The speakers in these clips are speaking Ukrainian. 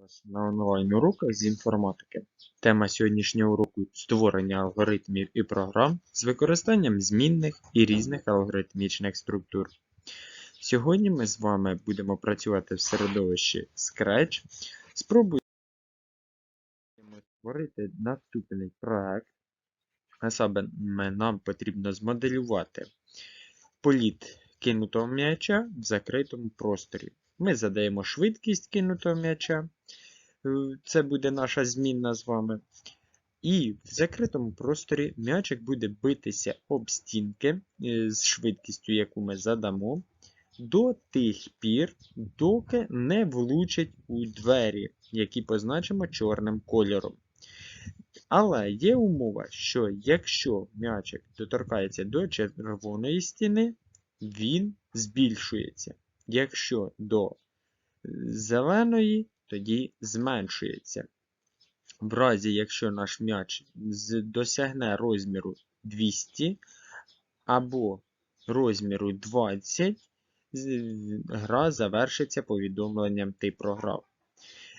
вас на онлайн-уроках з інформатики. Тема сьогоднішнього уроку створення алгоритмів і програм з використанням змінних і різних алгоритмічних структур. Сьогодні ми з вами будемо працювати в середовищі Scratch. Спробуємо створити наступний проект. А саме нам потрібно змоделювати політ кинутого м'яча в закритому просторі. Ми задаємо швидкість кинутого м'яча. Е, Це буде наша змінна з вами. І в закритому просторі м'ячик буде битися об стінки е, з швидкістю, яку ми задамо, до тих пір, доки не влучить у двері, які позначимо чорним кольором. Але є умова, що якщо м'ячик доторкається до червоної стіни, він збільшується. Якщо до зеленої, тоді зменшується. В разі, якщо наш м'яч досягне розміру 200 або розміру 20, гра завершиться повідомленням ти програв.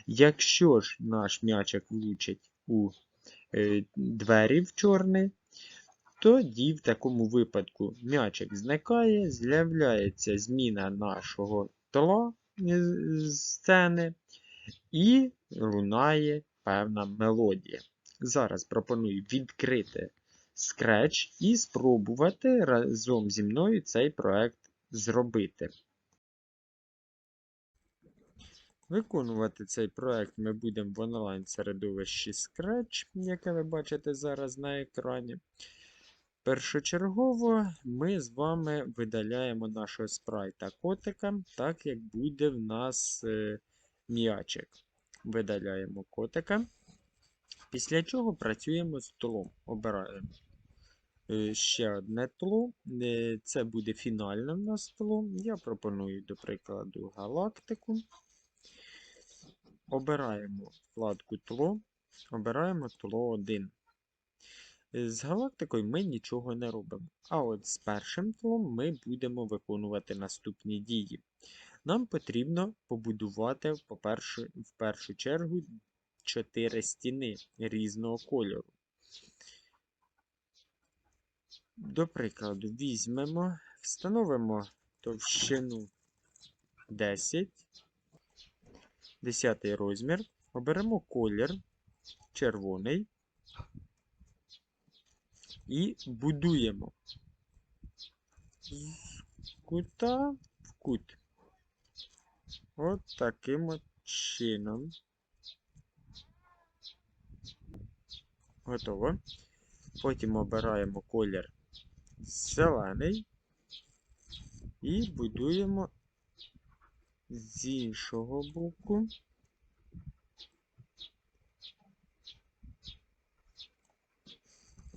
Якщо ж наш м'ячик влучить у е, двері в чорний, тоді в такому випадку м'ячик зникає, з'являється зміна нашого тла сцени і лунає певна мелодія. Зараз пропоную відкрити Scratch і спробувати разом зі мною цей проект зробити. Виконувати цей проект ми будемо в онлайн-середовищі Scratch, яке ви бачите зараз на екрані. Першочергово ми з вами видаляємо нашого спрайта котика, так як буде в нас е, м'ячик. Видаляємо котика. Після чого працюємо з тлом. Обираємо е, ще одне тло. Е, Це буде фінальне в нас тло. Я пропоную, до прикладу, галактику. Обираємо вкладку тло, обираємо тло 1. З галактикою ми нічого не робимо. А от з першим тлом ми будемо виконувати наступні дії. Нам потрібно побудувати по-перше, в першу чергу 4 стіни різного кольору. До прикладу, візьмемо, встановимо товщину 10, 10 розмір, оберемо колір червоний і будуємо з кута в кут. От таким от чином. Готово. Потім обираємо колір зелений і будуємо з іншого боку.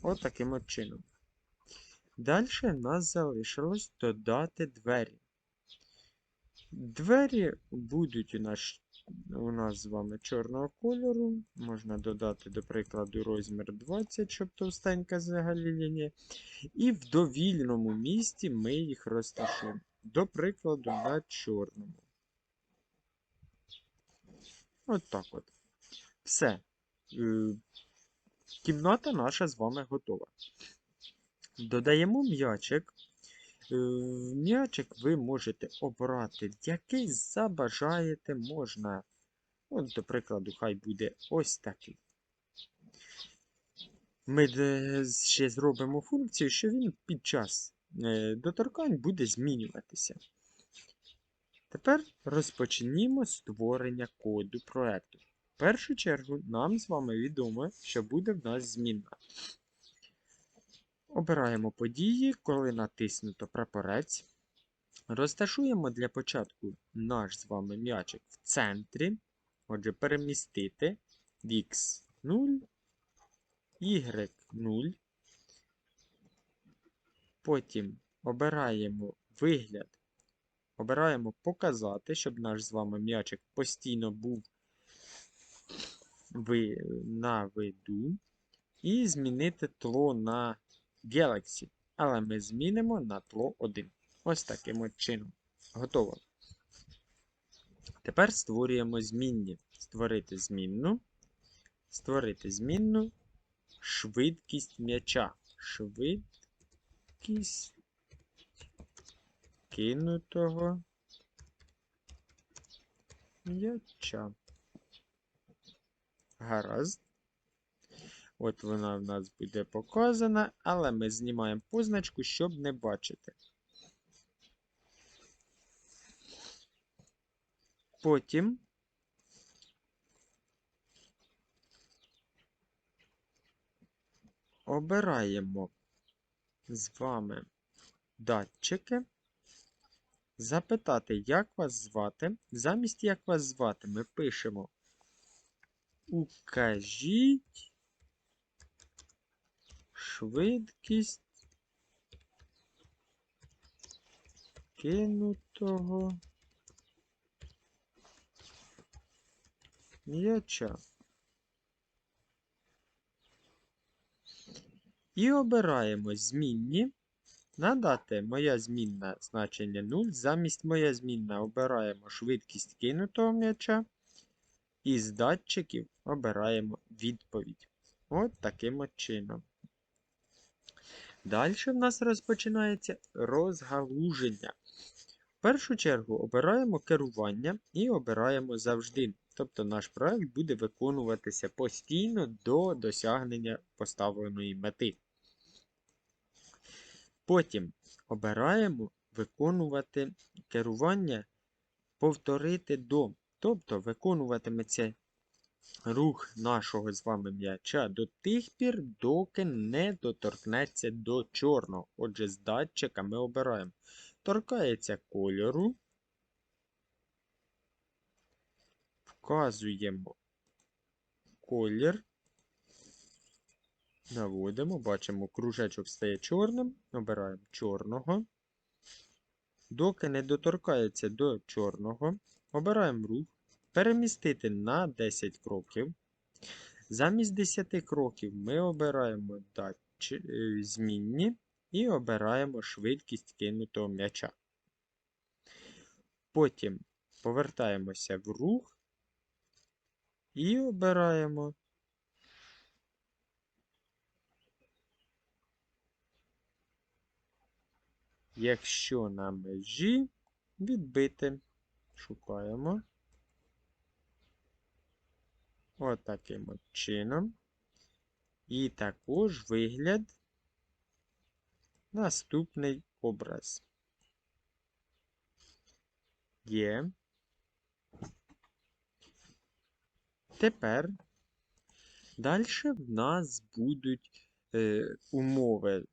От таким от чином. Далі в нас залишилось додати двері. Двері будуть у нас, у нас з вами чорного кольору. Можна додати, до прикладу, розмір 20, щоб товстенька взагалі лінія. І в довільному місці ми їх розташуємо. До прикладу, на чорному. От так от. Все. Е, Кімната наша з вами готова. Додаємо м'ячик. Е, М'ячик ви можете обрати, який забажаєте, можна. От, до прикладу, хай буде ось такий. Ми ще зробимо функцію, що він під час е, доторкань буде змінюватися. Тепер розпочнімо створення коду проекту. В першу чергу нам з вами відомо, що буде в нас змінна. Обираємо події, коли натиснуто прапорець. Розташуємо для початку наш з вами м'ячик в центрі. Отже, перемістити в x0, y0. Потім обираємо вигляд. Обираємо показати, щоб наш з вами м'ячик постійно був ви, на виду. І змінити тло на Galaxy. Але ми змінимо на тло 1. Ось таким чином. Готово. Тепер створюємо змінні. Створити змінну. Створити змінну. Швидкість м'яча. Швидкість кинутого м'яча. Гаразд. От вона в нас буде показана, але ми знімаємо позначку, щоб не бачити. Потім обираємо з вами датчики. Запитати, як вас звати. Замість як вас звати, ми пишемо Укажіть швидкість кинутого м'яча. І обираємо змінні. Надати моя змінна значення 0. Замість моя змінна обираємо швидкість кинутого м'яча. І з датчиків обираємо відповідь. От таким чином. Далі в нас розпочинається розгалуження. В першу чергу обираємо керування і обираємо завжди. Тобто наш проект буде виконуватися постійно до досягнення поставленої мети. Потім обираємо виконувати керування повторити до. Тобто виконуватиметься рух нашого з вами м'яча до тих пір, доки не доторкнеться до чорного. Отже, з датчика ми обираємо. Торкається кольору. Вказуємо колір. Наводимо, бачимо, кружечок стає чорним. Обираємо чорного. Доки не доторкається до чорного, обираємо рух. Перемістити на 10 кроків. Замість 10 кроків ми обираємо датчі, е, змінні і обираємо швидкість кинутого м'яча. Потім повертаємося в рух і обираємо Якщо на межі відбити, шукаємо. Отаким от, чином. І також вигляд наступний образ. Є. Тепер далі в нас будуть е, умови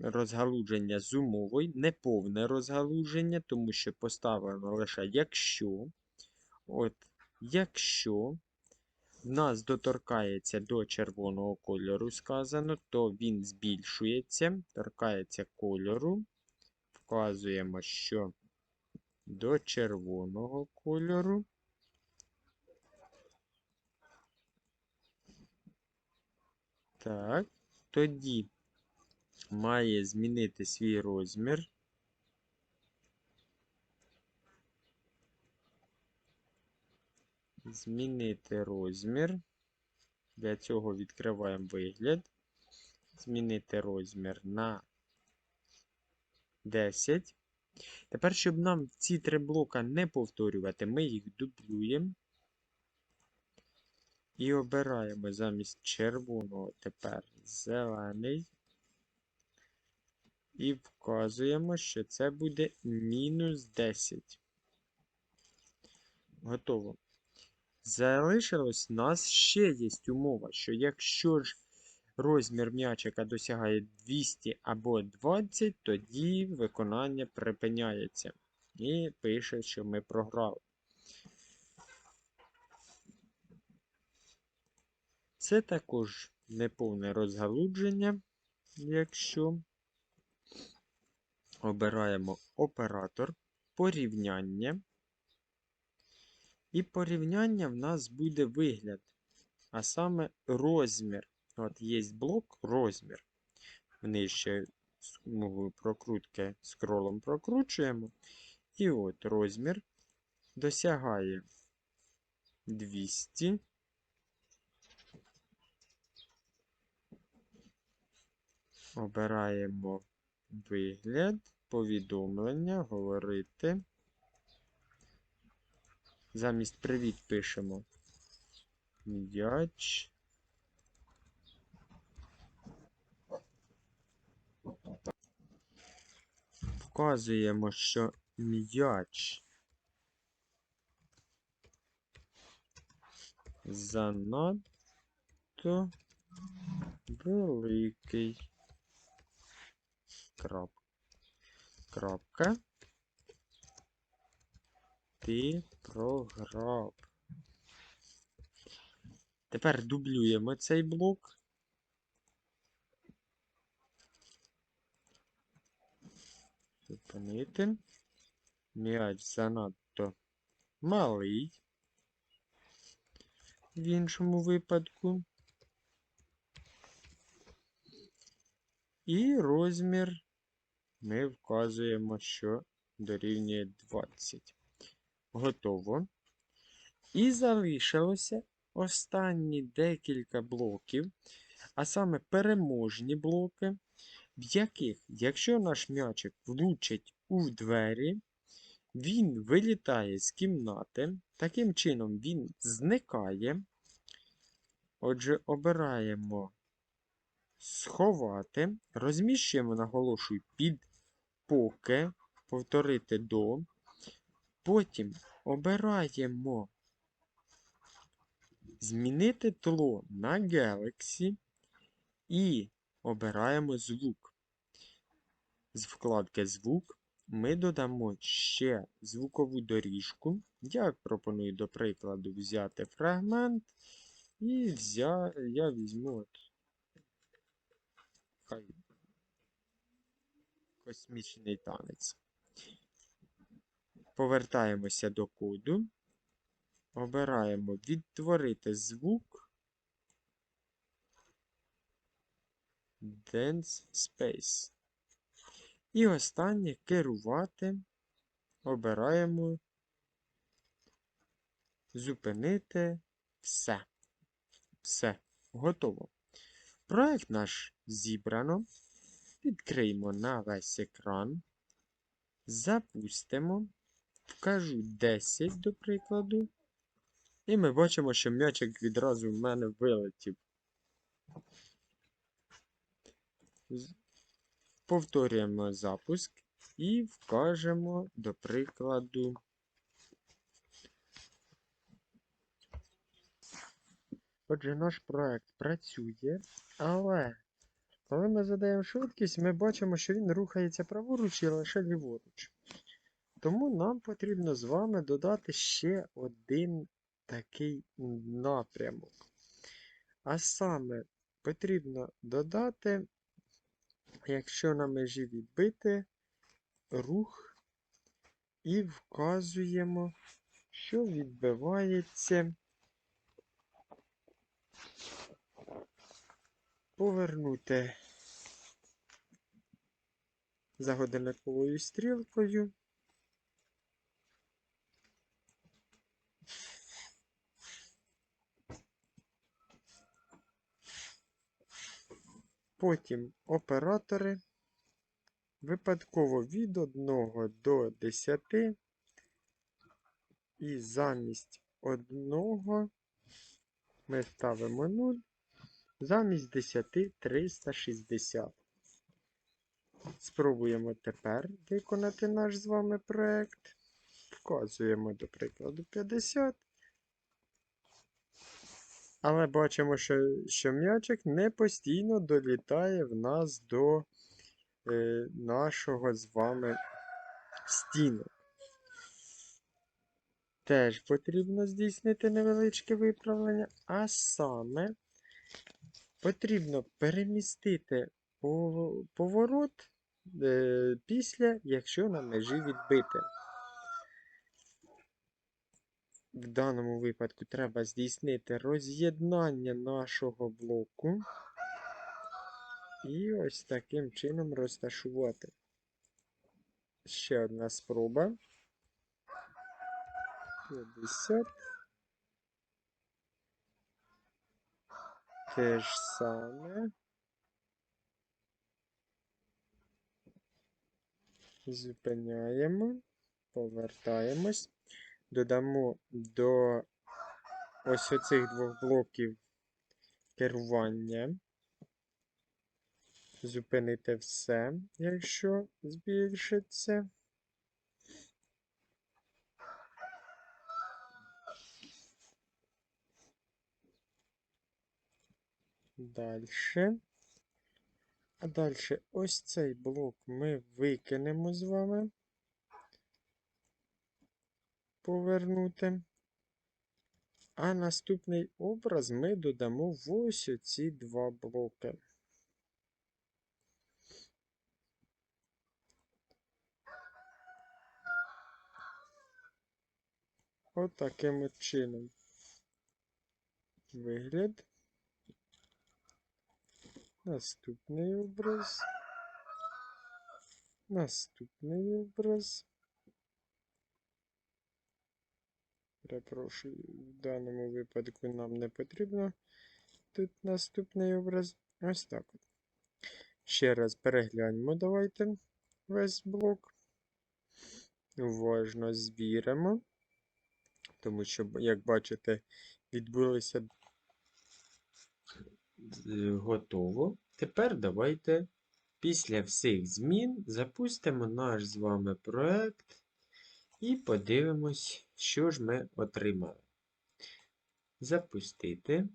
розгалудження з умовою, неповне розгалудження, тому що поставлено лише якщо. От, якщо в нас доторкається до червоного кольору, сказано, то він збільшується, торкається кольору. Вказуємо, що до червоного кольору. Так, тоді має змінити свій розмір. Змінити розмір. Для цього відкриваємо вигляд. Змінити розмір на 10. Тепер, щоб нам ці три блока не повторювати, ми їх дублюємо. І обираємо замість червоного тепер зелений. І вказуємо, що це буде мінус 10. Готово. Залишилось у нас ще є умова, що якщо ж розмір м'ячика досягає 200 або 20, тоді виконання припиняється. І пише, що ми програли. Це також неповне розгалудження, якщо обираємо оператор, порівняння. І порівняння в нас буде вигляд, а саме розмір. От є блок розмір. Нижче смугою прокрутки скролом прокручуємо. І от розмір досягає 200. Обираємо вигляд, повідомлення, говорити. Замість привіт пишемо м'яч. Вказуємо, що м'яч занадто великий. Крап. Крапка. Ти програв. Тепер дублюємо цей блок. Зупинити. М'яч занадто малий. В іншому випадку. І розмір ми вказуємо, що дорівнює 20. Готово. І залишилося останні декілька блоків, а саме переможні блоки, в яких, якщо наш м'ячик влучить у двері, він вилітає з кімнати. Таким чином він зникає. Отже, обираємо сховати, розміщуємо, наголошую, під поки, повторити до. Потім обираємо змінити тло на Galaxy і обираємо звук. З вкладки звук ми додамо ще звукову доріжку. Я пропоную, до прикладу, взяти фрагмент і взя... я візьму от хай космічний танець. Повертаємося до коду. Обираємо відтворити звук. Dance Space. І останнє керувати. Обираємо зупинити все. Все. Готово. Проект наш зібрано. Відкриємо на весь екран. Запустимо. Вкажу 10, до прикладу. І ми бачимо, що м'ячик відразу в мене вилетів. Повторюємо запуск і вкажемо, до прикладу. Отже, наш проект працює, але коли ми задаємо швидкість, ми бачимо, що він рухається праворуч і лише ліворуч. Тому нам потрібно з вами додати ще один такий напрямок. А саме потрібно додати, якщо на межі відбити, рух і вказуємо, що відбивається. Повернути за годинниковою стрілкою. Потім оператори випадково від 1 до 10 і замість 1 ми ставимо 0, замість 10 360. Спробуємо тепер виконати наш з вами проект. Вказуємо, до прикладу, 50. Але бачимо, що, що м'ячик не постійно долітає в нас до е, нашого з вами стіну. Теж потрібно здійснити невеличке виправлення, а саме потрібно перемістити поворот е, після, якщо на межі відбити. В даному випадку треба здійснити роз'єднання нашого блоку і ось таким чином розташувати. Ще одна спроба. 50. Те ж саме. Зупиняємо, повертаємось додамо до ось оцих двох блоків керування. Зупинити все, якщо збільшиться. Дальше. А далі ось цей блок ми викинемо з вами. Повернути. А наступний образ ми додамо в ось ці два блоки. От таким от чином. Вигляд. Наступний образ. Наступний образ. Перепрошую, в даному випадку нам не потрібно. Тут наступний образ. Ось так от. Ще раз перегляньмо, давайте весь блок. Уважно збіремо. Тому що, як бачите, відбулося готово. Тепер давайте після всіх змін запустимо наш з вами проект і подивимось, що ж ми отримали. Запустити.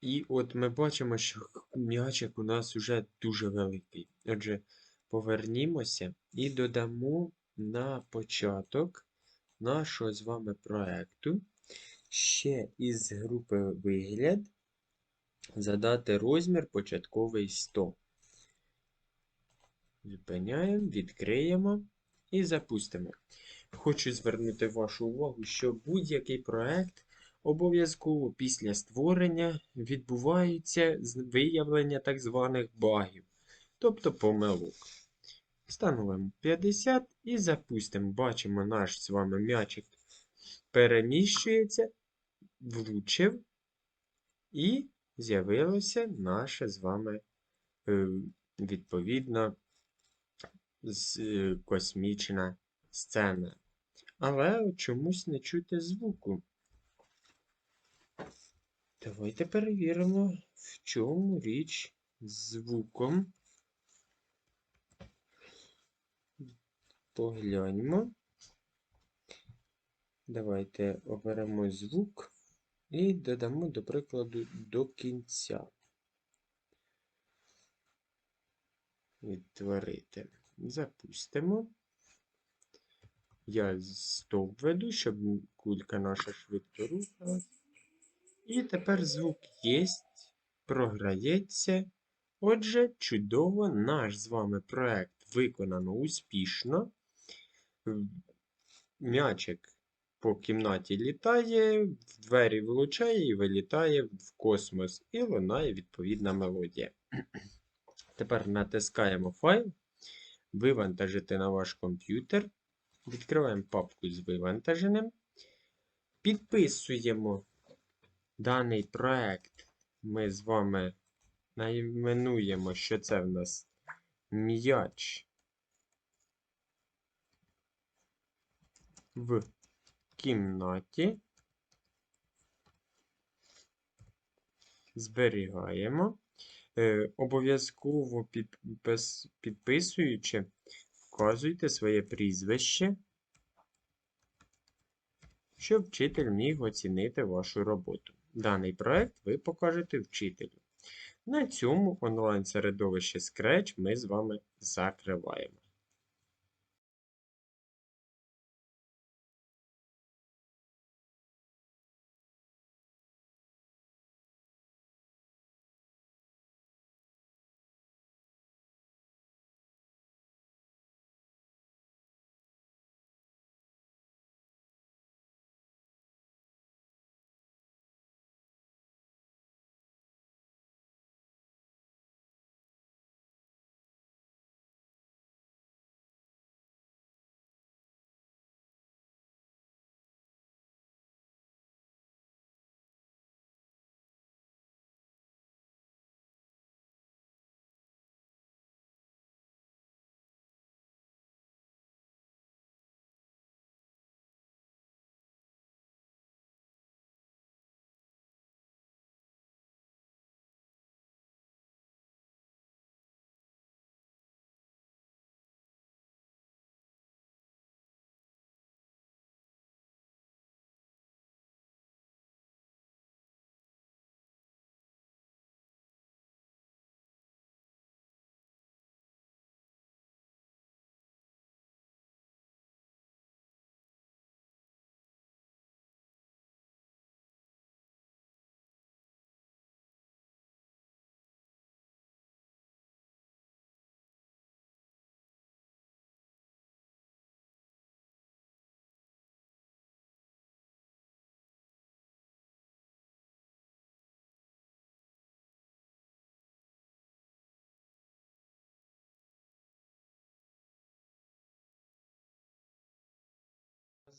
І от ми бачимо, що м'ячик у нас вже дуже великий. Отже, повернімося і додамо на початок нашого з вами проекту ще із групи вигляд задати розмір початковий 100. Зупиняємо, відкриємо і запустимо. Хочу звернути вашу увагу, що будь-який проект обов'язково після створення відбувається виявлення так званих багів, тобто помилок. Встановимо 50 і запустимо. Бачимо, наш з вами м'ячик переміщується, влучив, і з'явилося наше з вами, е, відповідно, е, космічна сцена. Але чомусь не чути звуку. Давайте перевіримо, в чому річ з звуком. Погляньмо. Давайте оберемо звук і додамо, до прикладу, до кінця. Відтворити. Запустимо. Я стоп веду, щоб кулька наша швидко рухалась. І тепер звук є, програється. Отже, чудово, наш з вами проект виконано успішно. М'ячик по кімнаті літає, в двері влучає і вилітає в космос, і лунає відповідна мелодія. Тепер натискаємо файл, вивантажити на ваш комп'ютер. Відкриваємо папку з вивантаженим. Підписуємо даний проект. Ми з вами найменуємо, що це в нас м'яч в кімнаті. Зберігаємо. Е, Обов'язково підпис, підписуючи, вказуйте своє прізвище, щоб вчитель міг оцінити вашу роботу. Даний проект ви покажете вчителю. На цьому онлайн-середовище Scratch ми з вами закриваємо.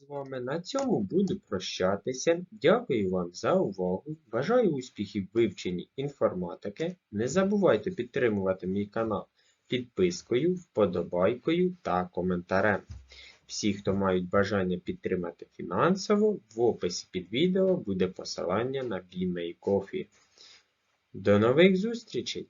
З вами на цьому буду прощатися. Дякую вам за увагу. Бажаю успіхів в вивченні інформатики. Не забувайте підтримувати мій канал підпискою, вподобайкою та коментарем. Всі, хто мають бажання підтримати фінансово, в описі під відео буде посилання на Coffee. До нових зустрічей!